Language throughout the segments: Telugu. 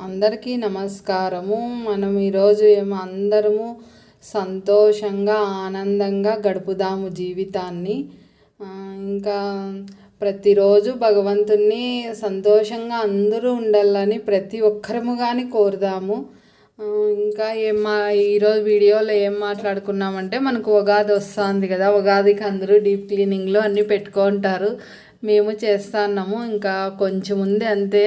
అందరికీ నమస్కారము. మనం ఈరోజు ఏమో అందరము సంతోషంగా ఆనందంగా గడుపుదాము జీవితాన్ని. ఇంకా ప్రతిరోజు భగవంతుణ్ణి సంతోషంగా అందరూ ఉండాలని ప్రతి ఒక్కరము కానీ కోరుదాము. ఇంకా ఏం మా ఈరోజు వీడియోలో ఏం మాట్లాడుకున్నామంటే మనకు ఉగాది వస్తుంది కదా ఉగాదికి అందరూ డీప్ క్లీనింగ్లో అన్నీ పెట్టుకుంటారు. మేము చేస్తున్నాము ఇంకా కొంచెం ఉంది అంతే.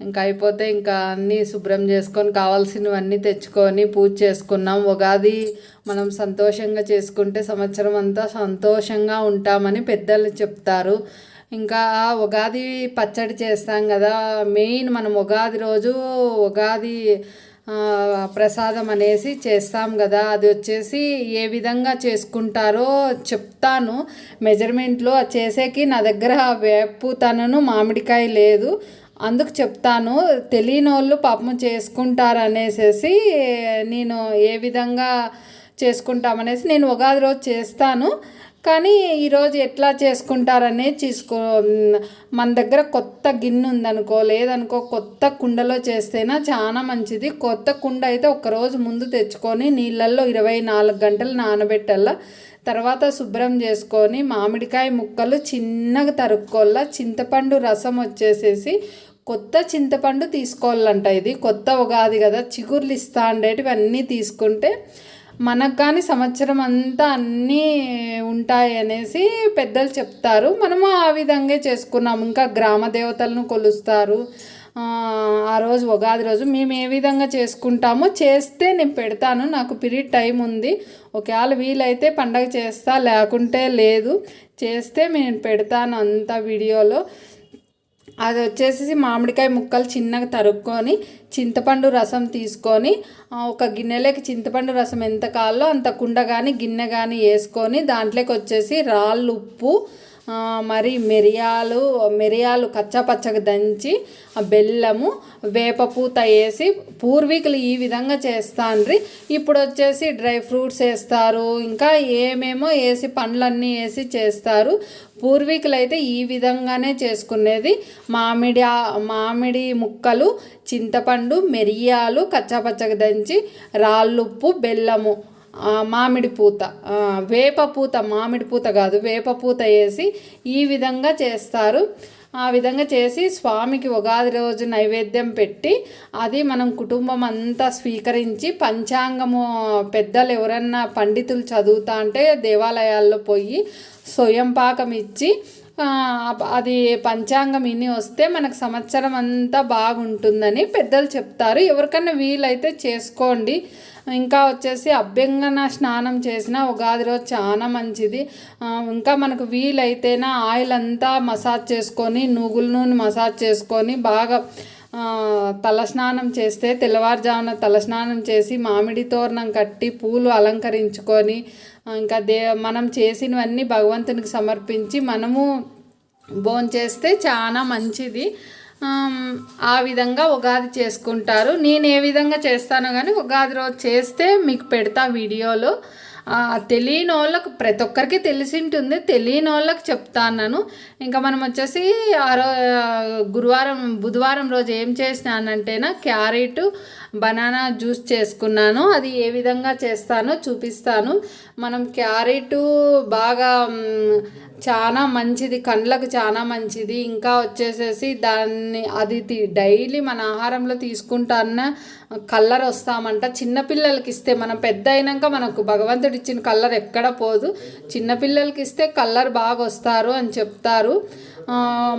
ఇంకా అయిపోతే ఇంకా అన్నీ శుభ్రం చేసుకొని కావాల్సినవన్నీ తెచ్చుకొని పూజ చేసుకున్నాం. ఉగాది మనం సంతోషంగా చేసుకుంటే సంవత్సరం అంతా సంతోషంగా ఉంటామని పెద్దలు చెప్తారు. ఇంకా ఉగాది పచ్చడి చేస్తాం కదా. మెయిన్ మనం ఉగాది రోజు ఉగాది ప్రసాదం అనేసి చేస్తాం కదా. అది వచ్చేసి ఏ విధంగా చేసుకుంటారో చెప్తాను. మెజర్మెంట్లో చేసేకి నా దగ్గర వేపు తనను మామిడికాయ లేదు. అందుకు చెప్తాను. తెలియని వాళ్ళు పాపం చేసుకుంటారు అనేసి నేను ఏ విధంగా చేసుకుంటామనేసి నేను ఉగాది రోజు చేస్తాను. కానీ ఈరోజు ఎట్లా చేసుకుంటారనే తీసుకో మన దగ్గర కొత్త గిన్నె ఉందనుకో లేదనుకో కొత్త కుండలో చేస్తేనా చాలా మంచిది. కొత్త కుండ అయితే ఒకరోజు ముందు తెచ్చుకొని నీళ్ళల్లో ఇరవై నాలుగు గంటలు నానబెట్టాల తర్వాత శుభ్రం చేసుకొని మామిడికాయ ముక్కలు చిన్నగా తరుక్కోళ్ళ చింతపండు రసం వచ్చేసేసి కొత్త చింతపండు తీసుకోవాలంట ఇది. కొత్త ఉగాది కదా చిగుర్లు ఇస్తా ఉండేటివి అన్నీ తీసుకుంటే మనకు కానీ సంవత్సరం అంతా అన్నీ ఉంటాయి అనేసి పెద్దలు చెప్తారు. మనము ఆ విధంగా చేసుకున్నాము. ఇంకా గ్రామ దేవతలను కొలుస్తారు. ఆ, రోజు ఉగాది రోజు మేము ఏ విధంగా చేసుకుంటామో చేస్తే నేను పెడతాను. నాకు పీరియడ్ టైం ఉంది. ఒకవేళ వీలైతే పండగ చేస్తా లేకుంటే లేదు. చేస్తే నేను పెడతాను అంత వీడియోలో. అది వచ్చేసి మామిడికాయ ముక్కలు చిన్నగా తరుక్కొని చింతపండు రసం తీసుకొని ఒక గిన్నెలోకి చింతపండు రసం ఎంత కావాలో అంత కుండ కానీ గిన్నె కానీ వేసుకొని దాంట్లోకి వచ్చేసి రాళ్ళు ఉప్పు మరి మిరియాలు మిరియాలు కచ్చపచ్చగా దంచి బెల్లము వేపపూత వేసి పూర్వీకులు ఈ విధంగా చేస్తాండ్రి. ఇప్పుడు వచ్చేసి డ్రై ఫ్రూట్స్ వేస్తారు ఇంకా ఏమేమో వేసి పండ్లన్నీ వేసి చేస్తారు. పూర్వీకులు అయితే ఈ విధంగానే చేసుకునేది. మామిడి ఆ- మామిడి ముక్కలు చింతపండు మిరియాలు కచ్చపచ్చగా దంచి రాళ్ళుప్పు బెల్లము మామిడి పూత. వేప పూత మామిడి పూత కాదు వేప పూత వేసి ఈ విధంగా చేస్తారు. ఆ విధంగా చేసి స్వామికి ఉగాది రోజు నైవేద్యం పెట్టి అది మనం కుటుంబం అంతా స్వీకరించి పంచాంగము పెద్దలు ఎవరన్నా పండితులు చదువుతా అంటే దేవాలయాల్లో పోయి స్వయం పాకం ఇచ్చి అది పంచాంగం ఇన్ని వస్తే మనకు సంవత్సరం అంతా బాగుంటుందని పెద్దలు చెప్తారు. ఎవరికన్నా వీలైతే చేసుకోండి. ఇంకా వచ్చేసి అభ్యంగన స్నానం చేసిన ఉగాది రోజు చాలా మంచిది. ఇంకా మనకు వీలైతేనా ఆయిల్ అంతా మసాజ్ చేసుకొని నువ్వుల నూనె మసాజ్ చేసుకొని బాగా తలస్నానం చేస్తే తెల్లవారుజామున తలస్నానం చేసి మామిడి తోరణం కట్టి పూలు అలంకరించుకొని ఇంకా దే మనం చేసినవన్నీ భగవంతునికి సమర్పించి మనము భోంచేస్తే చాలా మంచిది. ఆ విధంగా ఉగాది చేసుకుంటారు. నేను ఏ విధంగా చేస్తానో కానీ ఉగాది రోజు చేస్తే మీకు పెడతా వీడియోలో. తెలియని వాళ్ళకు ప్రతి ఒక్కరికి తెలిసి ఉంటుంది తెలియని వాళ్ళకి చెప్తాను ఇంకా మనం వచ్చేసి ఆ రో గురువారం బుధవారం రోజు ఏం చేసినానంటేనా క్యారెట్ బనానా జ్యూస్ చేసుకున్నాను. అది ఏ విధంగా చేస్తానో చూపిస్తాను. మనం క్యారెట్ బాగా చాలా మంచిది కండ్లకు చాలా మంచిది. ఇంకా వచ్చేసేసి దాన్ని అది డైలీ మన ఆహారంలో తీసుకుంటాన్న కలర్ వస్తామంట. చిన్నపిల్లలకి ఇస్తే మనం పెద్ద అయినాక మనకు భగవంతుడు ఇచ్చిన కలర్ ఎక్కడ పోదు. చిన్నపిల్లలకి ఇస్తే కలర్ బాగా వస్తారు అని చెప్తారు.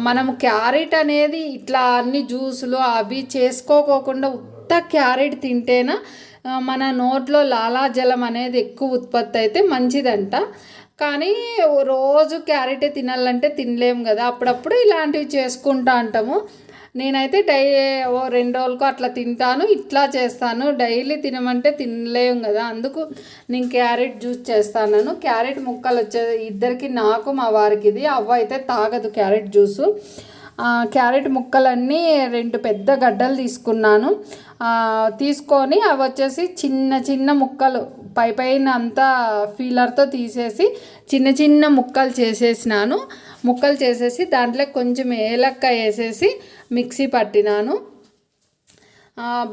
మనం మనము క్యారెట్ అనేది ఇట్లా అన్ని జ్యూసులు అవి చేసుకోకోకుండా ఉత్త క్యారెట్ తింటేనా మన నోట్లో లాలాజలం అనేది ఎక్కువ ఉత్పత్తి అయితే మంచిదంట. కానీ రోజు క్యారెటే తినాలంటే తినలేము కదా. అప్పుడప్పుడు ఇలాంటివి చేసుకుంటా అంటాము. నేనైతే డై ఓ రెండు రోజులకు అట్లా తింటాను ఇట్లా చేస్తాను. డైలీ తినమంటే తినలేము కదా. అందుకు నేను క్యారెట్ జ్యూస్ చేస్తాను క్యారెట్ ముక్కలు వచ్చే ఇద్దరికి నాకు మా వారికి ఇది. అవ్వ అయితే తాగదు క్యారెట్ జ్యూసు. క్యారెట్ ముక్కలన్నీ రెండు పెద్ద గడ్డలు తీసుకున్నాను. తీసుకొని అవి వచ్చేసి చిన్న చిన్న ముక్కలు పై పైన అంతా ఫీలర్తో తీసేసి చిన్న చిన్న ముక్కలు చేసేసినాను. ముక్కలు చేసేసి దాంట్లో కొంచెం ఏలక్క వేసేసి మిక్సీ పట్టినాను.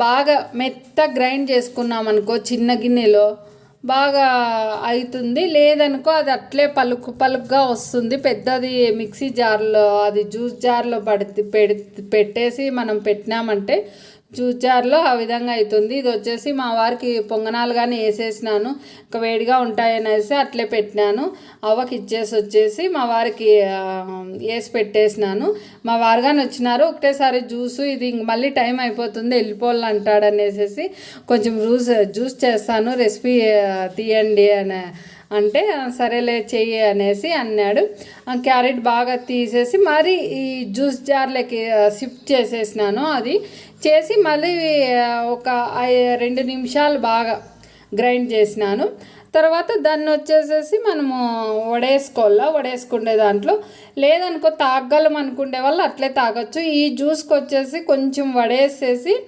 బాగా మెత్త గ్రైండ్ చేసుకున్నాం అనుకో చిన్న గిన్నెలో. బాగా అవుతుంది లేదనుకో అది అట్లే పలుకు పలుకుగా వస్తుంది. పెద్దది మిక్సీ జార్లో అది జ్యూస్ జార్లో పడి పెడి పెట్టేసి మనం పెట్టినామంటే జ్యూస్ జార్లో ఆ విధంగా అవుతుంది ఇది వచ్చేసి మా వారికి పొంగనాలు కానీ వేసేసినాను. ఇంకా వేడిగా ఉంటాయనేసి అట్లే పెట్టినాను. అవ్వకి ఇచ్చేసి వచ్చేసి మా వారికి వేసి పెట్టేసినాను. మా వారు కానీ వచ్చినారు. ఒకటేసారి జ్యూస్ ఇది ఇంక మళ్ళీ టైం అయిపోతుంది వెళ్ళిపోవాలి అంటాడు అనేసి కొంచెం జ్యూస్ జ్యూస్ చేస్తాను. రెసిపీ తీయండి అని అంటే సరేలే చెయ్యి అనేసి అన్నాడు. క్యారెట్ బాగా తీసేసి మరి ఈ జ్యూస్ జార్లకి షిఫ్ట్ చేసేసినాను అది. చేసి మళ్ళీ ఒక ఐ- రెండు నిమిషాలు బాగా గ్రైండ్ చేసినాను. తర్వాత దాన్ని వచ్చేసేసి మనము వడేసుకోవాలా? వడేసుకునే దాంట్లో. లేదనుకో తాగలం అనుకునే వాళ్ళు అట్లే తాగొచ్చు. ఈ జ్యూస్కి వచ్చేసి కొంచెం వడేసేసి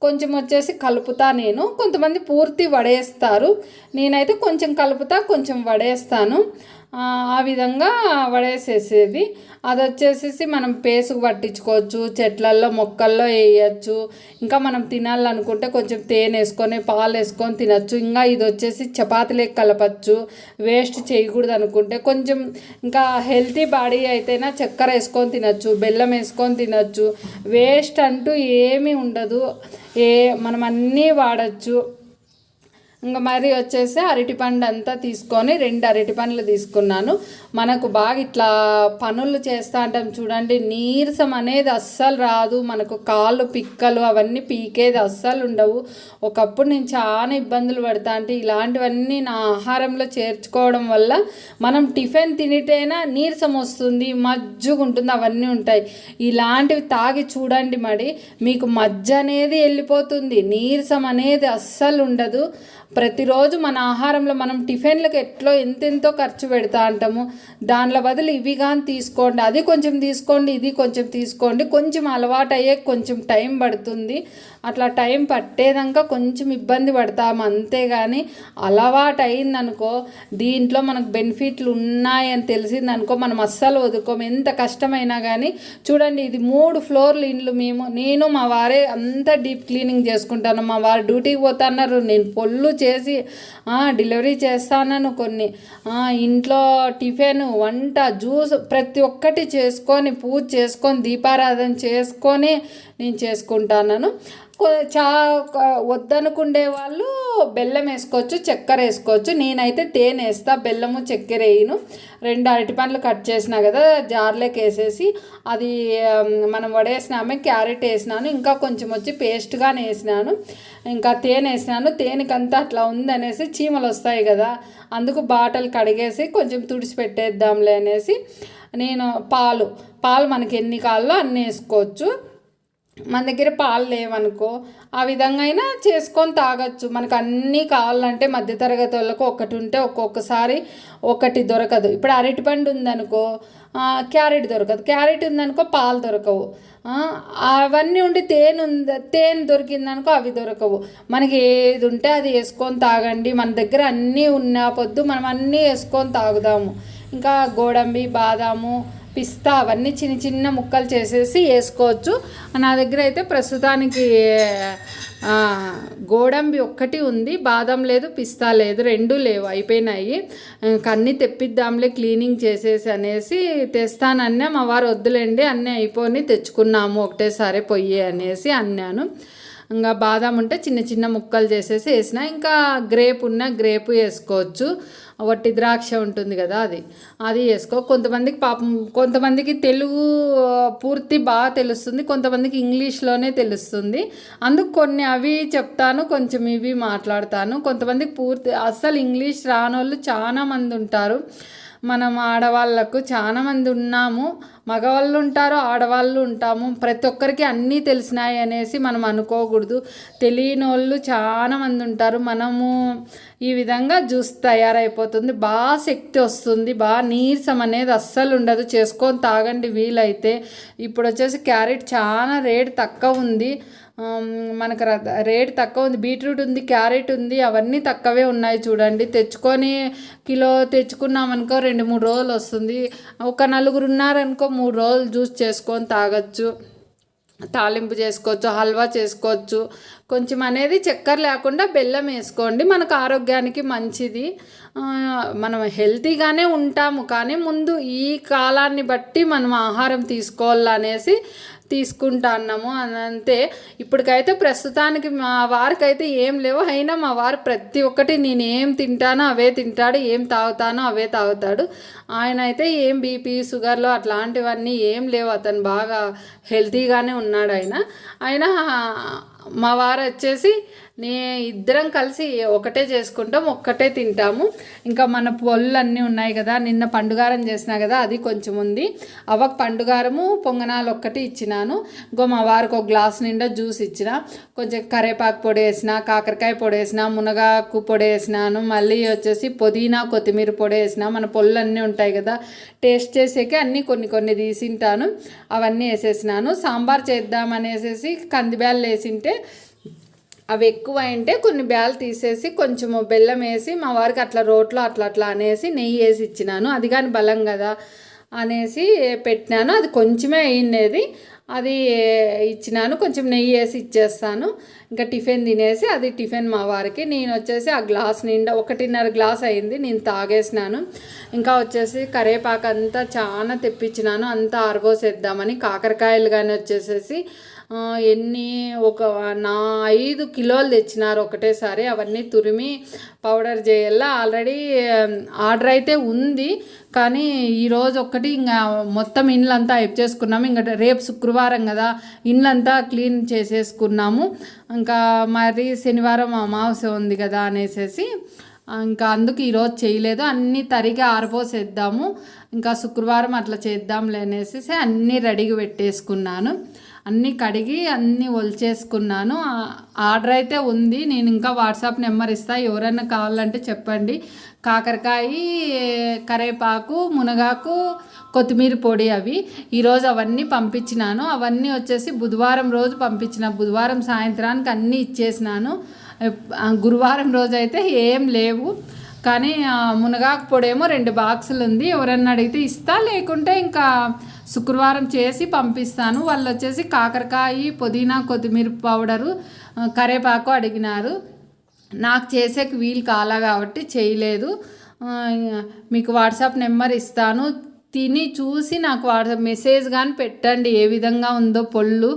కొంచెం వచ్చేసి కలుపుతా నేను. కొంతమంది పూర్తి వడేస్తారు. నేనైతే కొంచెం కలుపుతా కొంచెం వడేస్తాను. ఆ, విధంగా పడేసేసేది అది వచ్చేసేసి మనం పేసుకు పట్టించుకోవచ్చు చెట్లల్లో మొక్కల్లో వేయచ్చు ఇంకా మనం తినాలనుకుంటే కొంచెం తేనె వేసుకొని పాలు వేసుకొని తినచ్చు. ఇంకా ఇది వచ్చేసి చపాతీలకు కలపచ్చు. వేస్ట్ చేయకూడదు అనుకుంటే కొంచెం ఇంకా హెల్తీ బాడీ అయితేనా చక్కెర వేసుకొని తినచ్చు బెల్లం వేసుకొని తినచ్చు. వేస్ట్ అంటూ ఏమీ ఉండదు. ఏ మనం అన్నీ వాడచ్చు. ఇంకా మరి వచ్చేసి అరటిపండు అంతా తీసుకొని రెండు అరటి పండ్లు తీసుకున్నాను. మనకు బాగా ఇట్లా పనులు చేస్తా ఉంటాం చూడండి. నీరసం అనేది అస్సలు రాదు. మనకు కాళ్ళు పిక్కలు అవన్నీ పీకేది అస్సలు ఉండవు. ఒకప్పుడు నేను చాలా ఇబ్బందులు పడతా అంటే ఇలాంటివన్నీ నా ఆహారంలో చేర్చుకోవడం వల్ల మనం టిఫిన్ తినిటైనా నీరసం వస్తుంది మజ్జుగా ఉంటుంది అవన్నీ ఉంటాయి. ఇలాంటివి తాగి చూడండి మరి. మీకు మజ్జ అనేది వెళ్ళిపోతుంది. నీరసం అనేది అస్సలు ఉండదు. ప్రతిరోజు మన ఆహారంలో మనం టిఫిన్లకు ఎట్లో ఎంతెంతో ఖర్చు పెడతా అంటాము. దానిలో బదులు ఇవి కానీ తీసుకోండి అది కొంచెం తీసుకోండి ఇది కొంచెం తీసుకోండి కొంచెం అలవాటు అయ్యే కొంచెం టైం పడుతుంది. అట్లా టైం పట్టేదాకా కొంచెం ఇబ్బంది పడతాము అంతేగాని అలవాటు అయిందనుకో దీంట్లో మనకు బెనిఫిట్లు ఉన్నాయని తెలిసిందనుకో మనం అస్సలు వదుకోము ఎంత కష్టమైనా కానీ చూడండి ఇది మూడు ఫ్లోర్లు ఇండ్లు మేము నేను మా వారే అంతా డీప్ క్లీనింగ్ చేసుకుంటాను. మా వారు డ్యూటీకి పోతున్నారు నేను పొల్లు చేసి డెలివరీ చేస్తానను కొన్ని. ఇంట్లో టిఫిన్ వంట జ్యూస్ ప్రతి ఒక్కటి చేసుకొని పూజ చేసుకొని దీపారాధన చేసుకొని నేను చేసుకుంటాను చా వద్దనుకుండే వాళ్ళు బెల్లం వేసుకోవచ్చు చక్కెర వేసుకోవచ్చు. నేనైతే తేనె వేస్తా బెల్లము చక్కెర వేయను. రెండు అరటి పండ్లు కట్ చేసినా కదా జార్లోకి వేసేసి అది మనం వడేసినామే క్యారెట్ వేసినాను ఇంకా కొంచెం వచ్చి పేస్ట్గానే వేసినాను. ఇంకా తేనె వేసినాను. తేనెకంతా అట్లా ఉందనేసి చీమలు వస్తాయి కదా అందుకు బాటలు కడిగేసి కొంచెం తుడిచి పెట్టేద్దాంలే అనేసి నేను పాలు పాలు మనకి ఎన్ని కావాలో అన్నీ వేసుకోవచ్చు. మన దగ్గర పాలు లేవనుకో ఆ విధంగా అయినా చేసుకొని తాగొచ్చు. మనకు అన్నీ కావాలంటే మధ్యతరగతి వాళ్ళకు ఒకటి ఉంటే ఒక్కొక్కసారి ఒకటి దొరకదు. ఇప్పుడు అరటిపండు ఉందనుకో క్యారెట్ దొరకదు. క్యారెట్ ఉందనుకో పాలు దొరకవు. అవన్నీ ఉండి తేనె ఉంది తేనె దొరికిందనుకో అవి దొరకవు. మనకి ఏది ఉంటే అది వేసుకొని తాగండి. మన దగ్గర అన్నీ ఉన్న పొద్దు మనం అన్నీ వేసుకొని తాగుదాము. ఇంకా గోడంబి బాదాము పిస్తా అవన్నీ చిన్న చిన్న ముక్కలు చేసేసి వేసుకోవచ్చు. నా దగ్గర అయితే ప్రస్తుతానికి గోడంబి ఒక్కటి ఉంది. బాదం లేదు పిస్తా లేదు రెండు లేవు అయిపోయినాయి. ఇంక అన్నీ తెప్పిద్దాంలే క్లీనింగ్ చేసేసి అనేసి తెస్తానన్నా మా వారు వద్దులేండి అన్నీ అయిపోయి తెచ్చుకున్నాము ఒకటేసారి పొయ్యి అనేసి అన్నాను. ఇంకా బాదం ఉంటే చిన్న చిన్న ముక్కలు చేసేసి వేసిన ఇంకా గ్రేప్ ఉన్న గ్రేప్ వేసుకోవచ్చు. వట్టి ద్రాక్ష ఉంటుంది కదా అది. అది వేసుకో కొంతమందికి పాపం కొంతమందికి తెలుగు పూర్తి బాగా తెలుస్తుంది కొంతమందికి ఇంగ్లీష్లోనే తెలుస్తుంది. అందుకు కొన్ని అవి చెప్తాను కొంచెం ఇవి మాట్లాడతాను. కొంతమందికి పూర్తి అస్సలు ఇంగ్లీష్ రానోళ్ళు చాలామంది ఉంటారు. మనం ఆడవాళ్ళకు చాలా మంది ఉన్నాము మగవాళ్ళు ఉంటారు ఆడవాళ్ళు ఉంటాము ప్రతి ఒక్కరికి అన్నీ తెలిసినాయి అనేసి మనం అనుకోకూడదు. తెలియని వాళ్ళు చాలా మంది ఉంటారు. మనము ఈ విధంగా జ్యూస్ తయారైపోతుంది. బాగా శక్తి వస్తుంది బాగా నీరసం అనేది అస్సలు ఉండదు. చేసుకొని తాగండి వీలైతే. ఇప్పుడు వచ్చేసి క్యారెట్ చాలా రేట్ తక్కువ ఉంది. మనకు ర- రేట్ తక్కువ ఉంది. బీట్రూట్ ఉంది క్యారెట్ ఉంది అవన్నీ తక్కువే ఉన్నాయి చూడండి. తెచ్చుకొని కిలో తెచ్చుకున్నామనుకో రెండు మూడు రోజులు వస్తుంది. ఒక నలుగురు ఉన్నారనుకో మూడు రోజులు జ్యూస్ చేసుకొని తాగొచ్చు. తాలింపు చేసుకోవచ్చు హల్వా చేసుకోవచ్చు. కొంచెం అనేది చక్కెర లేకుండా బెల్లం వేసుకోండి. మనకు ఆరోగ్యానికి మంచిది. మనం హెల్తీగానే ఉంటాము. కానీ ముందు ఈ కాలాన్ని బట్టి మనం ఆహారం తీసుకోవాలనేసి తీసుకుంటా అన్నాము అని అంతే. ఇప్పటికైతే ప్రస్తుతానికి మా వారికైతే ఏం లేవు. అయినా మా వారు ప్రతి ఒక్కటి నేను ఏం తింటానో అవే తింటాడు ఏం తాగుతానో అవే తాగుతాడు. ఆయన అయితే ఏం బీపీ షుగర్లు అట్లాంటివన్నీ ఏం లేవు. అతను బాగా హెల్తీగానే ఉన్నాడు ఆయన. ఆయన మా వారు వచ్చేసి నే ఇద్దరం కలిసి ఒకటే చేసుకుంటాం ఒక్కటే తింటాము. ఇంకా మన పొల్లు అన్నీ ఉన్నాయి కదా నిన్న పండుగారం చేసినా కదా అది కొంచెం ఉంది. అవ్వకు పండుగారము పొంగనాలు ఒక్కటి ఇచ్చినాను. ఇంకో మా వారికి ఒక గ్లాస్ నిండా జ్యూస్ ఇచ్చిన. కొంచెం కరేపాకు పొడి వేసిన కాకరకాయ పొడి వేసిన మునగాకు పొడి వేసినాను. మళ్ళీ వచ్చేసి పుదీనా కొత్తిమీర పొడి వేసిన. మన పొల్లు అన్నీ ఉంటాయి కదా టేస్ట్ చేసేకి అన్నీ కొన్ని కొన్ని తీసింటాను. అవన్నీ వేసేసినాను. సాంబార్ చేద్దామనేసేసి కందిబ్యాలు వేసింటే అవి ఎక్కువ అంటే కొన్ని బ్యాలు తీసేసి కొంచెం బెల్లం వేసి మా వారికి అట్లా రోట్లో అట్లా అట్లా అనేసి నెయ్యి వేసి ఇచ్చినాను. అది కానీ బలం కదా అనేసి పెట్టినాను. అది కొంచెమే అయిండేది. అది ఇచ్చినాను. కొంచెం నెయ్యి వేసి ఇచ్చేస్తాను. ఇంకా టిఫిన్ తినేసి అది టిఫిన్ మా వారికి. నేను వచ్చేసి ఆ గ్లాస్ నిండా ఒకటిన్నర గ్లాస్ అయింది. నేను తాగేసినాను. ఇంకా వచ్చేసి కరేపాకు అంతా చాలా తెప్పించినాను. అంతా ఆరబోసేద్దామని కాకరకాయలు కానీ వచ్చేసేసి ఎన్ని ఒక నా ఐదు కిలోలు తెచ్చినారు ఒకటేసారి అవన్నీ తురిమి పౌడర్ చేయాలా. ఆల్రెడీ ఆర్డర్ అయితే ఉంది కానీ ఈరోజు ఒక్కటి ఇంకా మొత్తం ఇండ్లంతా హెప్ చేసుకున్నాము. ఇంకా రేపు శుక్రవారం కదా ఇండ్లంతా క్లీన్ చేసేసుకున్నాము. ఇంకా మరి శనివారం అమావాస్య ఉంది కదా అనేసి ఇంకా అందుకు ఈరోజు చేయలేదు. అన్నీ తరిగి ఆరిపోసేద్దాము ఇంకా శుక్రవారం అట్లా చేద్దాంలే అనేసి అన్నీ రెడీగా పెట్టేసుకున్నాను. అన్నీ కడిగి అన్నీ ఒలిచేసుకున్నాను. ఆర్డర్ అయితే ఉంది. నేను ఇంకా వాట్సాప్ నెంబర్ ఇస్తా. ఎవరైనా కావాలంటే చెప్పండి. కాకరకాయ కరేపాకు మునగాకు కొత్తిమీర పొడి అవి. ఈరోజు అవన్నీ పంపించినాను. అవన్నీ వచ్చేసి బుధవారం రోజు పంపించిన. బుధవారం సాయంత్రానికి అన్నీ ఇచ్చేసినాను. గురువారం రోజు అయితే ఏం లేవు. కానీ మునగాకు మునగాకు పొడేమో రెండు బాక్సులు ఉంది. ఎవరన్నా అడిగితే ఇస్తా. లేకుంటే ఇంకా శుక్రవారం చేసి పంపిస్తాను. వాళ్ళు వచ్చేసి కాకరకాయ పుదీనా కొత్తిమీర పౌడరు కరేపాకు అడిగినారు. నాకు చేసేకి వీలు కాలా కాబట్టి చేయలేదు. మీకు వాట్సాప్ నెంబర్ ఇస్తాను. తిని చూసి నాకు వాట్సాప్ మెసేజ్ కానీ పెట్టండి. ఏ విధంగా ఉందో పొళ్ళు.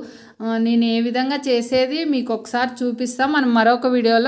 నేను ఏ విధంగా చేసేది మీకు ఒకసారి చూపిస్తాను మనం మరొక వీడియోలో